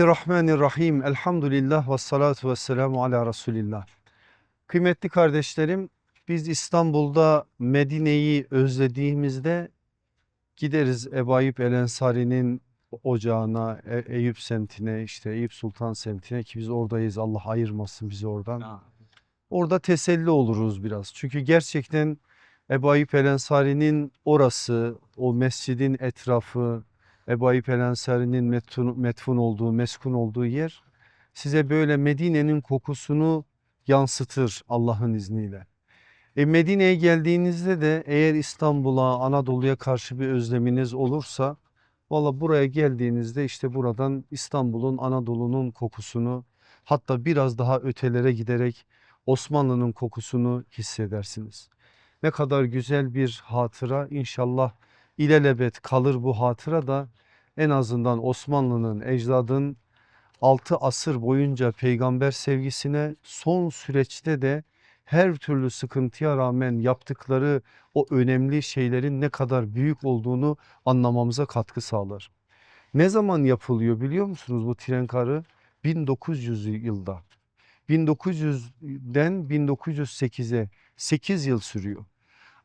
Bismillahirrahmanirrahim. Elhamdülillah ve salatu ve selamu ala Resulillah. Kıymetli kardeşlerim biz İstanbul'da Medine'yi özlediğimizde gideriz Ebu Ayyub El Ensari'nin ocağına, E- Eyüp semtine, işte Eyüp Sultan semtine ki biz oradayız Allah ayırmasın bizi oradan. Orada teselli oluruz biraz. Çünkü gerçekten Ebu Ayyub El Ensari'nin orası, o mescidin etrafı, Ebu Ayyub El Ensari'nin metfun, metfun olduğu, meskun olduğu yer size böyle Medine'nin kokusunu yansıtır Allah'ın izniyle. E Medine'ye geldiğinizde de eğer İstanbul'a, Anadolu'ya karşı bir özleminiz olursa valla buraya geldiğinizde işte buradan İstanbul'un, Anadolu'nun kokusunu hatta biraz daha ötelere giderek Osmanlı'nın kokusunu hissedersiniz. Ne kadar güzel bir hatıra inşallah ilelebet kalır bu hatıra da en azından Osmanlı'nın ecdadın 6 asır boyunca peygamber sevgisine son süreçte de her türlü sıkıntıya rağmen yaptıkları o önemli şeylerin ne kadar büyük olduğunu anlamamıza katkı sağlar. Ne zaman yapılıyor biliyor musunuz bu tren karı? 1900 yılda. 1900'den 1908'e 8 yıl sürüyor.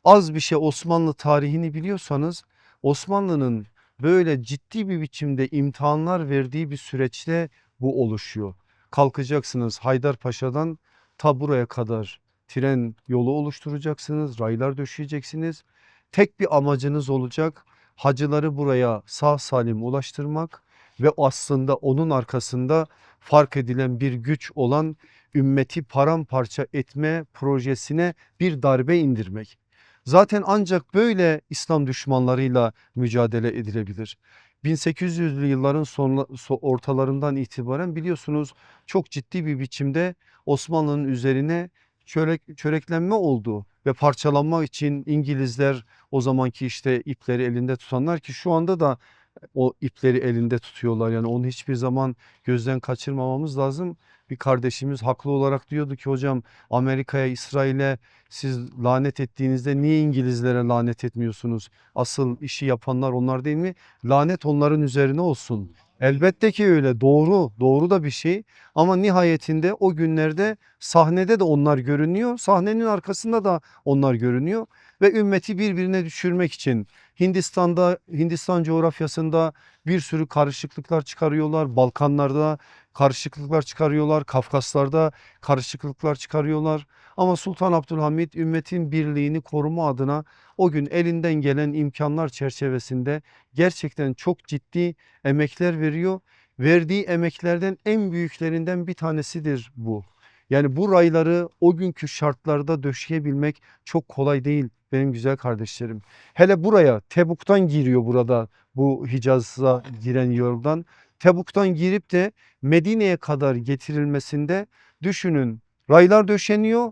Az bir şey Osmanlı tarihini biliyorsanız Osmanlı'nın böyle ciddi bir biçimde imtihanlar verdiği bir süreçte bu oluşuyor. Kalkacaksınız Haydarpaşa'dan ta buraya kadar tren yolu oluşturacaksınız, raylar döşeyeceksiniz. Tek bir amacınız olacak hacıları buraya sağ salim ulaştırmak ve aslında onun arkasında fark edilen bir güç olan ümmeti paramparça etme projesine bir darbe indirmek. Zaten ancak böyle İslam düşmanlarıyla mücadele edilebilir. 1800'lü yılların sonla, so- ortalarından itibaren biliyorsunuz çok ciddi bir biçimde Osmanlı'nın üzerine çörek, çöreklenme oldu ve parçalanma için İngilizler o zamanki işte ipleri elinde tutanlar ki şu anda da o ipleri elinde tutuyorlar yani onu hiçbir zaman gözden kaçırmamamız lazım. Bir kardeşimiz haklı olarak diyordu ki hocam Amerika'ya İsrail'e siz lanet ettiğinizde niye İngilizlere lanet etmiyorsunuz? Asıl işi yapanlar onlar değil mi? Lanet onların üzerine olsun. Elbette ki öyle. Doğru doğru da bir şey. Ama nihayetinde o günlerde sahnede de onlar görünüyor. Sahnenin arkasında da onlar görünüyor. Ve ümmeti birbirine düşürmek için Hindistan'da Hindistan coğrafyasında bir sürü karışıklıklar çıkarıyorlar. Balkanlarda karışıklıklar çıkarıyorlar. Kafkaslar'da karışıklıklar çıkarıyorlar ama Sultan Abdülhamit ümmetin birliğini koruma adına o gün elinden gelen imkanlar çerçevesinde gerçekten çok ciddi emekler veriyor. Verdiği emeklerden en büyüklerinden bir tanesidir bu. Yani bu rayları o günkü şartlarda döşeyebilmek çok kolay değil benim güzel kardeşlerim. Hele buraya Tebuk'tan giriyor burada bu Hicaz'a giren yoldan. Tebuk'tan girip de Medine'ye kadar getirilmesinde düşünün raylar döşeniyor.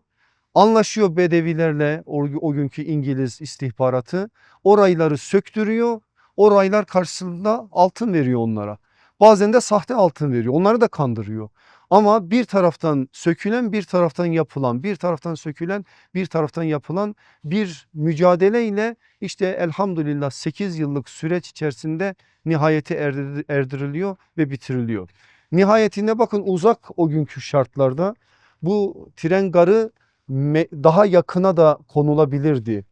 Anlaşıyor Bedevilerle o, o günkü İngiliz istihbaratı. O rayları söktürüyor. O raylar karşılığında altın veriyor onlara. Bazen de sahte altın veriyor. Onları da kandırıyor. Ama bir taraftan sökülen bir taraftan yapılan bir taraftan sökülen bir taraftan yapılan bir mücadeleyle işte elhamdülillah 8 yıllık süreç içerisinde nihayete erdir- erdiriliyor ve bitiriliyor. Nihayetinde bakın uzak o günkü şartlarda bu tren garı daha yakına da konulabilirdi.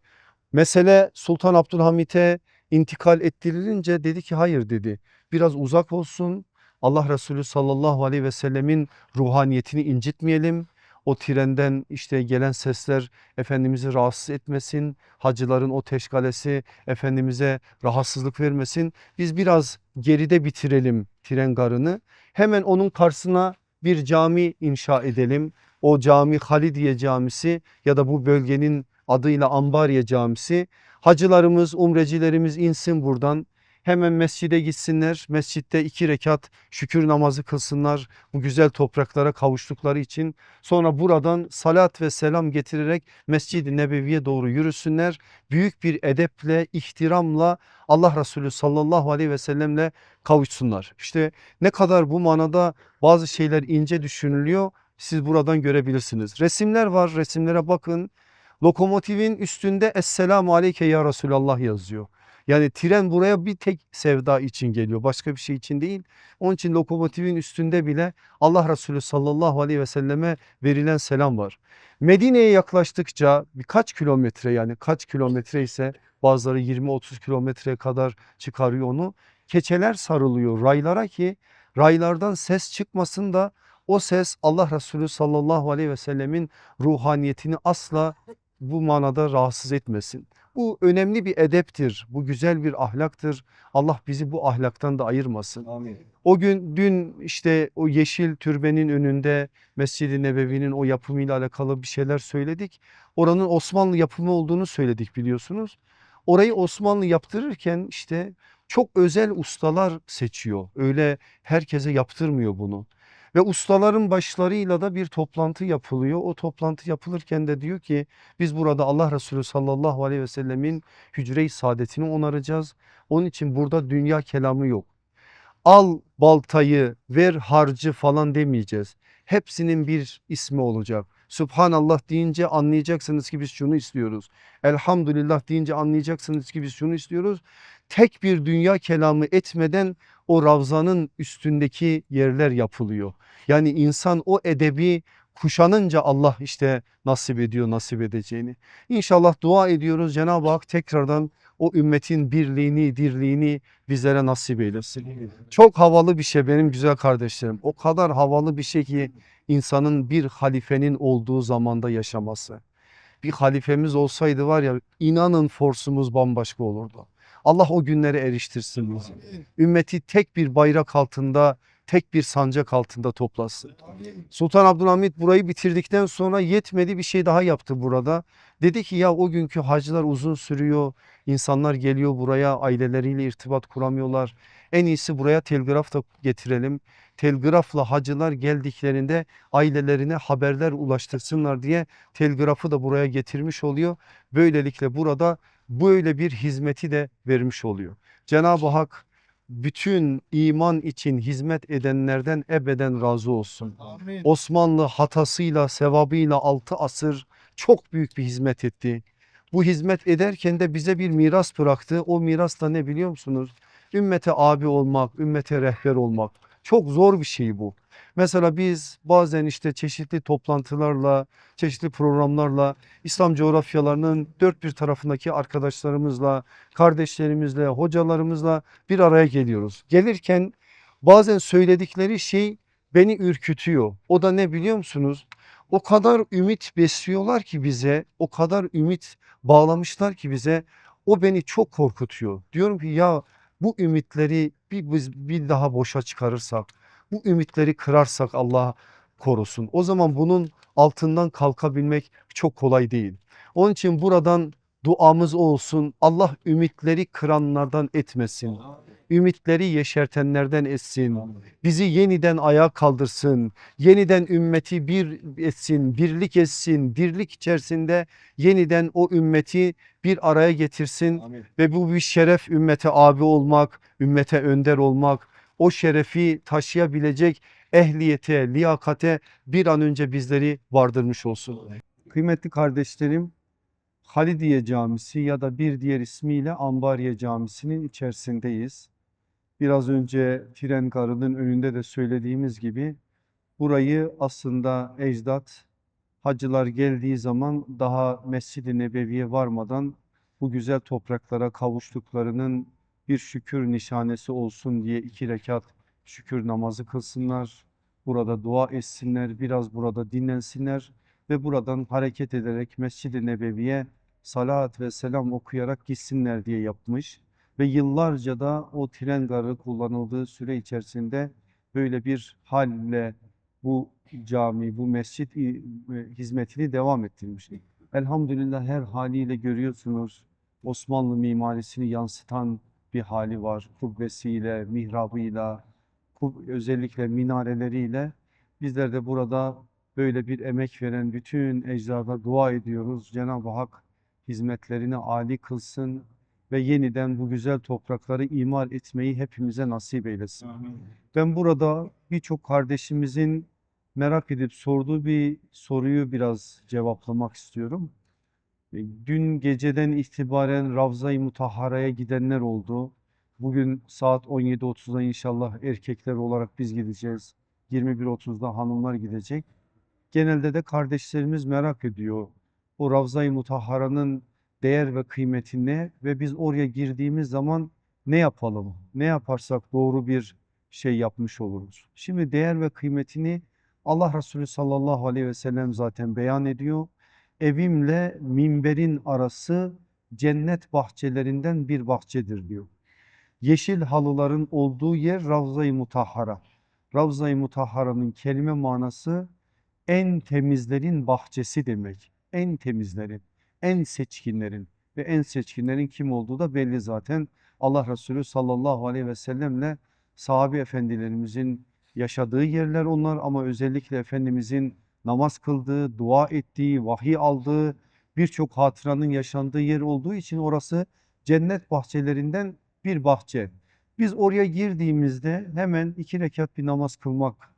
Mesele Sultan Abdülhamit'e intikal ettirilince dedi ki hayır dedi. Biraz uzak olsun. Allah Resulü sallallahu aleyhi ve sellemin ruhaniyetini incitmeyelim. O trenden işte gelen sesler Efendimiz'i rahatsız etmesin. Hacıların o teşkalesi Efendimiz'e rahatsızlık vermesin. Biz biraz geride bitirelim tren garını. Hemen onun karşısına bir cami inşa edelim. O cami Halidiye Camisi ya da bu bölgenin adıyla Ambariye Camisi. Hacılarımız, umrecilerimiz insin buradan. Hemen mescide gitsinler. Mescitte iki rekat şükür namazı kılsınlar. Bu güzel topraklara kavuştukları için. Sonra buradan salat ve selam getirerek Mescid-i Nebevi'ye doğru yürüsünler. Büyük bir edeple, ihtiramla Allah Resulü sallallahu aleyhi ve sellemle kavuşsunlar. İşte ne kadar bu manada bazı şeyler ince düşünülüyor. Siz buradan görebilirsiniz. Resimler var. Resimlere bakın. Lokomotivin üstünde Esselamu Aleyke ya Resulallah yazıyor. Yani tren buraya bir tek sevda için geliyor. Başka bir şey için değil. Onun için lokomotifin üstünde bile Allah Resulü sallallahu aleyhi ve selleme verilen selam var. Medine'ye yaklaştıkça birkaç kilometre yani kaç kilometre ise bazıları 20-30 kilometreye kadar çıkarıyor onu. Keçeler sarılıyor raylara ki raylardan ses çıkmasın da o ses Allah Resulü sallallahu aleyhi ve sellemin ruhaniyetini asla bu manada rahatsız etmesin. Bu önemli bir edeptir. Bu güzel bir ahlaktır. Allah bizi bu ahlaktan da ayırmasın. Amin. O gün dün işte o yeşil türbenin önünde Mescid-i Nebevi'nin o yapımıyla alakalı bir şeyler söyledik. Oranın Osmanlı yapımı olduğunu söyledik biliyorsunuz. Orayı Osmanlı yaptırırken işte çok özel ustalar seçiyor. Öyle herkese yaptırmıyor bunu. Ve ustaların başlarıyla da bir toplantı yapılıyor. O toplantı yapılırken de diyor ki biz burada Allah Resulü sallallahu aleyhi ve sellemin hücre-i saadetini onaracağız. Onun için burada dünya kelamı yok al baltayı ver harcı falan demeyeceğiz. Hepsinin bir ismi olacak. Subhanallah deyince anlayacaksınız ki biz şunu istiyoruz. Elhamdülillah deyince anlayacaksınız ki biz şunu istiyoruz. Tek bir dünya kelamı etmeden o ravzanın üstündeki yerler yapılıyor. Yani insan o edebi kuşanınca Allah işte nasip ediyor nasip edeceğini. İnşallah dua ediyoruz Cenab-ı Hak tekrardan o ümmetin birliğini dirliğini bizlere nasip eylesin. Çok havalı bir şey benim güzel kardeşlerim. O kadar havalı bir şey ki insanın bir halifenin olduğu zamanda yaşaması. Bir halifemiz olsaydı var ya inanın forsumuz bambaşka olurdu. Allah o günlere eriştirsin bizi. Ümmeti tek bir bayrak altında, tek bir sancak altında toplasın. Sultan Abdülhamit burayı bitirdikten sonra yetmedi bir şey daha yaptı burada. Dedi ki ya o günkü hacılar uzun sürüyor. İnsanlar geliyor buraya aileleriyle irtibat kuramıyorlar. En iyisi buraya telgraf da getirelim. Telgrafla hacılar geldiklerinde ailelerine haberler ulaştırsınlar diye telgrafı da buraya getirmiş oluyor. Böylelikle burada böyle bir hizmeti de vermiş oluyor. Cenab-ı Hak bütün iman için hizmet edenlerden ebeden razı olsun. Amin. Osmanlı hatasıyla sevabıyla 6 asır çok büyük bir hizmet etti. Bu hizmet ederken de bize bir miras bıraktı. O miras da ne biliyor musunuz? Ümmete abi olmak, ümmete rehber olmak. Çok zor bir şey bu. Mesela biz bazen işte çeşitli toplantılarla, çeşitli programlarla İslam coğrafyalarının dört bir tarafındaki arkadaşlarımızla, kardeşlerimizle, hocalarımızla bir araya geliyoruz. Gelirken bazen söyledikleri şey beni ürkütüyor. O da ne biliyor musunuz? O kadar ümit besliyorlar ki bize, o kadar ümit bağlamışlar ki bize o beni çok korkutuyor. Diyorum ki ya bu ümitleri bir biz bir daha boşa çıkarırsak, bu ümitleri kırarsak Allah korusun. O zaman bunun altından kalkabilmek çok kolay değil. Onun için buradan duamız olsun. Allah ümitleri kıranlardan etmesin. Ümitleri yeşertenlerden etsin. Bizi yeniden ayağa kaldırsın. Yeniden ümmeti bir etsin, birlik etsin. Dirlik içerisinde yeniden o ümmeti bir araya getirsin Amin. ve bu bir şeref ümmete abi olmak, ümmete önder olmak, o şerefi taşıyabilecek ehliyete, liyakate bir an önce bizleri vardırmış olsun. Kıymetli kardeşlerim, Halidiye Camisi ya da bir diğer ismiyle Ambariye Camisi'nin içerisindeyiz. Biraz önce tren garının önünde de söylediğimiz gibi burayı aslında ecdat hacılar geldiği zaman daha Mescid-i Nebevi'ye varmadan bu güzel topraklara kavuştuklarının bir şükür nişanesi olsun diye iki rekat şükür namazı kılsınlar. Burada dua etsinler, biraz burada dinlensinler ve buradan hareket ederek Mescid-i Nebevi'ye salat ve selam okuyarak gitsinler diye yapmış. Ve yıllarca da o tren garı kullanıldığı süre içerisinde böyle bir halle bu cami, bu mescit e, hizmetini devam ettirmiş. Elhamdülillah her haliyle görüyorsunuz Osmanlı mimarisini yansıtan bir hali var. Kubbesiyle, mihrabıyla, özellikle minareleriyle. Bizler de burada böyle bir emek veren bütün ecdada dua ediyoruz. Cenab-ı Hak hizmetlerini âli kılsın ve yeniden bu güzel toprakları imar etmeyi hepimize nasip eylesin. Amin. Ben burada birçok kardeşimizin merak edip sorduğu bir soruyu biraz cevaplamak istiyorum. E, Dün geceden itibaren Ravza-i Mutahhara'ya gidenler oldu. Bugün saat 17.30'da inşallah erkekler olarak biz gideceğiz. 21.30'da hanımlar gidecek. Genelde de kardeşlerimiz merak ediyor. O Ravza-i Mutahhara'nın değer ve kıymetini ve biz oraya girdiğimiz zaman ne yapalım? Ne yaparsak doğru bir şey yapmış oluruz. Şimdi değer ve kıymetini Allah Resulü sallallahu aleyhi ve sellem zaten beyan ediyor. Evimle minberin arası cennet bahçelerinden bir bahçedir diyor. Yeşil halıların olduğu yer Ravza-i Mutahhara. Ravza-i Mutahhara'nın kelime manası en temizlerin bahçesi demek. En temizlerin, en seçkinlerin ve en seçkinlerin kim olduğu da belli zaten. Allah Resulü sallallahu aleyhi ve sellemle sahabe efendilerimizin yaşadığı yerler onlar ama özellikle Efendimizin namaz kıldığı, dua ettiği, vahiy aldığı birçok hatıranın yaşandığı yer olduğu için orası cennet bahçelerinden bir bahçe. Biz oraya girdiğimizde hemen iki rekat bir namaz kılmak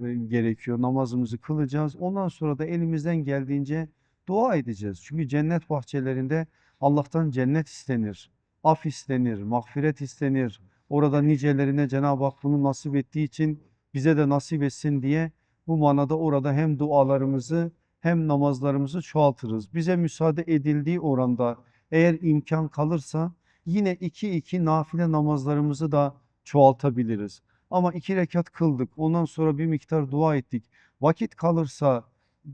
e, gerekiyor. Namazımızı kılacağız. Ondan sonra da elimizden geldiğince dua edeceğiz. Çünkü cennet bahçelerinde Allah'tan cennet istenir, af istenir, mağfiret istenir. Orada nicelerine Cenab-ı Hak bunu nasip ettiği için bize de nasip etsin diye bu manada orada hem dualarımızı hem namazlarımızı çoğaltırız. Bize müsaade edildiği oranda eğer imkan kalırsa yine iki iki nafile namazlarımızı da çoğaltabiliriz. Ama iki rekat kıldık ondan sonra bir miktar dua ettik. Vakit kalırsa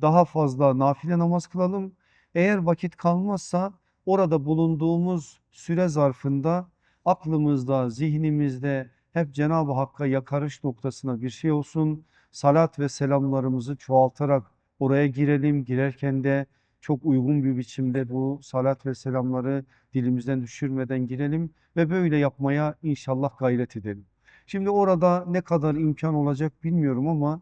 daha fazla nafile namaz kılalım. Eğer vakit kalmazsa orada bulunduğumuz süre zarfında aklımızda, zihnimizde hep Cenab-ı Hakk'a yakarış noktasına bir şey olsun. Salat ve selamlarımızı çoğaltarak oraya girelim. Girerken de çok uygun bir biçimde bu salat ve selamları dilimizden düşürmeden girelim ve böyle yapmaya inşallah gayret edelim. Şimdi orada ne kadar imkan olacak bilmiyorum ama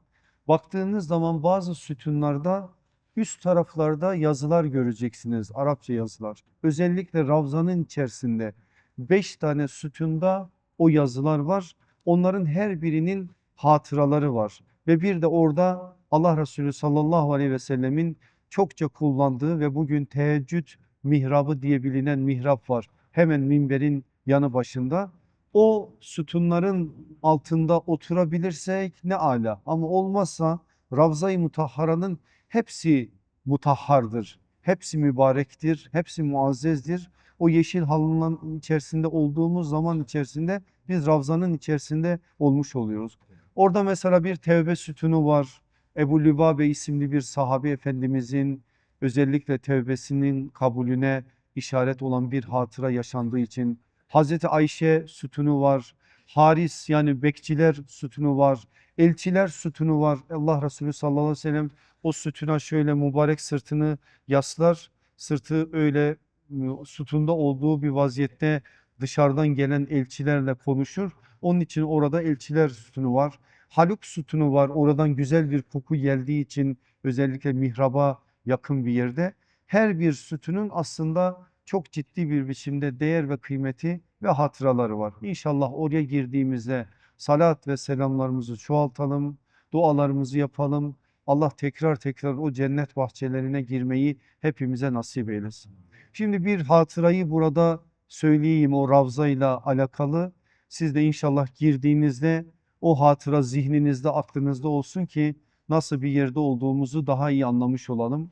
baktığınız zaman bazı sütunlarda üst taraflarda yazılar göreceksiniz. Arapça yazılar. Özellikle Ravza'nın içerisinde 5 tane sütunda o yazılar var. Onların her birinin hatıraları var. Ve bir de orada Allah Resulü sallallahu aleyhi ve sellemin çokça kullandığı ve bugün teheccüd mihrabı diye bilinen mihrap var. Hemen minberin yanı başında. O sütunların altında oturabilirsek ne ala ama olmazsa Ravza-i Mutahhara'nın hepsi mutahhardır. Hepsi mübarektir, hepsi muazzezdir. O yeşil halının içerisinde olduğumuz zaman içerisinde biz Ravza'nın içerisinde olmuş oluyoruz. Orada mesela bir tevbe sütunu var. Ebu Lübabe isimli bir sahabe efendimizin özellikle tevbesinin kabulüne işaret olan bir hatıra yaşandığı için Hazreti Ayşe sütunu var. Haris yani bekçiler sütunu var. Elçiler sütunu var. Allah Resulü sallallahu aleyhi ve sellem o sütuna şöyle mübarek sırtını yaslar. Sırtı öyle ıı, sütunda olduğu bir vaziyette dışarıdan gelen elçilerle konuşur. Onun için orada elçiler sütunu var. Haluk sütunu var. Oradan güzel bir koku geldiği için özellikle mihraba yakın bir yerde. Her bir sütunun aslında çok ciddi bir biçimde değer ve kıymeti ve hatıraları var. İnşallah oraya girdiğimizde salat ve selamlarımızı çoğaltalım, dualarımızı yapalım. Allah tekrar tekrar o cennet bahçelerine girmeyi hepimize nasip eylesin. Şimdi bir hatırayı burada söyleyeyim o Ravza ile alakalı. Siz de inşallah girdiğinizde o hatıra zihninizde aklınızda olsun ki nasıl bir yerde olduğumuzu daha iyi anlamış olalım.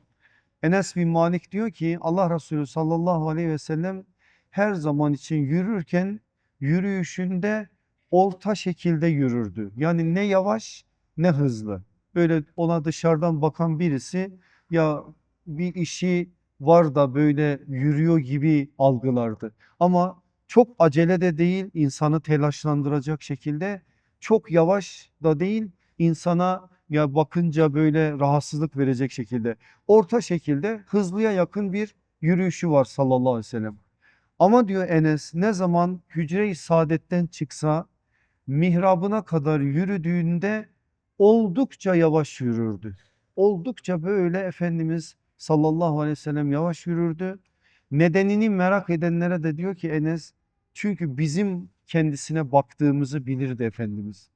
Enes bin Malik diyor ki Allah Resulü sallallahu aleyhi ve sellem her zaman için yürürken yürüyüşünde orta şekilde yürürdü. Yani ne yavaş ne hızlı. Böyle ona dışarıdan bakan birisi ya bir işi var da böyle yürüyor gibi algılardı. Ama çok acele de değil insanı telaşlandıracak şekilde çok yavaş da değil insana ya bakınca böyle rahatsızlık verecek şekilde orta şekilde hızlıya yakın bir yürüyüşü var sallallahu aleyhi ve sellem. Ama diyor Enes ne zaman hücre-i saadetten çıksa mihrabına kadar yürüdüğünde oldukça yavaş yürürdü. Oldukça böyle Efendimiz sallallahu aleyhi ve sellem yavaş yürürdü. Nedenini merak edenlere de diyor ki Enes çünkü bizim kendisine baktığımızı bilirdi Efendimiz.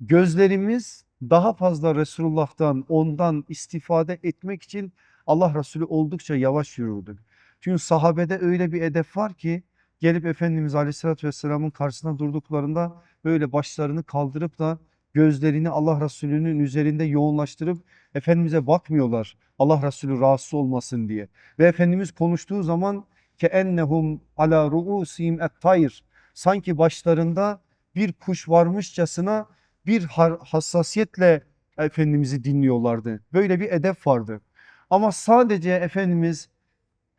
Gözlerimiz daha fazla Resulullah'tan ondan istifade etmek için Allah Resulü oldukça yavaş yürürdü. Çünkü sahabede öyle bir edep var ki gelip Efendimiz Aleyhisselatü Vesselam'ın karşısına durduklarında böyle başlarını kaldırıp da gözlerini Allah Resulü'nün üzerinde yoğunlaştırıp Efendimiz'e bakmıyorlar. Allah Resulü rahatsız olmasın diye. Ve Efendimiz konuştuğu zaman ke ennehum ala ruusihim et-tayr sanki başlarında bir kuş varmışçasına bir hassasiyetle Efendimiz'i dinliyorlardı. Böyle bir edep vardı. Ama sadece Efendimiz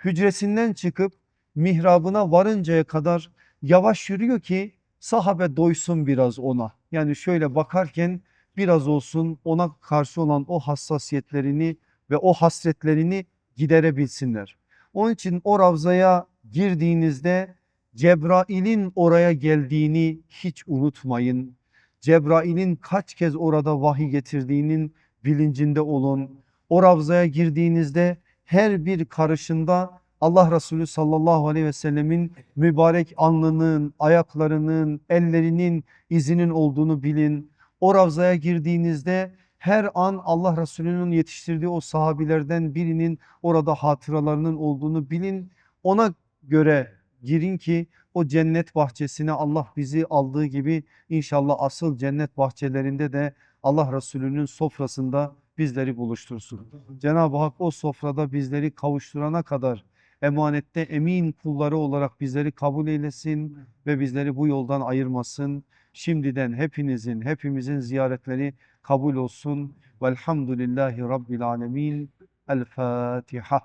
hücresinden çıkıp mihrabına varıncaya kadar yavaş yürüyor ki sahabe doysun biraz ona. Yani şöyle bakarken biraz olsun ona karşı olan o hassasiyetlerini ve o hasretlerini giderebilsinler. Onun için o ravzaya girdiğinizde Cebrail'in oraya geldiğini hiç unutmayın. Cebrail'in kaç kez orada vahiy getirdiğinin bilincinde olun. O ravzaya girdiğinizde her bir karışında Allah Resulü sallallahu aleyhi ve sellemin mübarek alnının, ayaklarının, ellerinin izinin olduğunu bilin. O ravzaya girdiğinizde her an Allah Resulü'nün yetiştirdiği o sahabilerden birinin orada hatıralarının olduğunu bilin. Ona göre girin ki o cennet bahçesine Allah bizi aldığı gibi inşallah asıl cennet bahçelerinde de Allah Resulü'nün sofrasında bizleri buluştursun. Cenab-ı Hak o sofrada bizleri kavuşturana kadar emanette emin kulları olarak bizleri kabul eylesin ve bizleri bu yoldan ayırmasın. Şimdiden hepinizin, hepimizin ziyaretleri kabul olsun. Velhamdülillahi Rabbil Alemin. El Fatiha.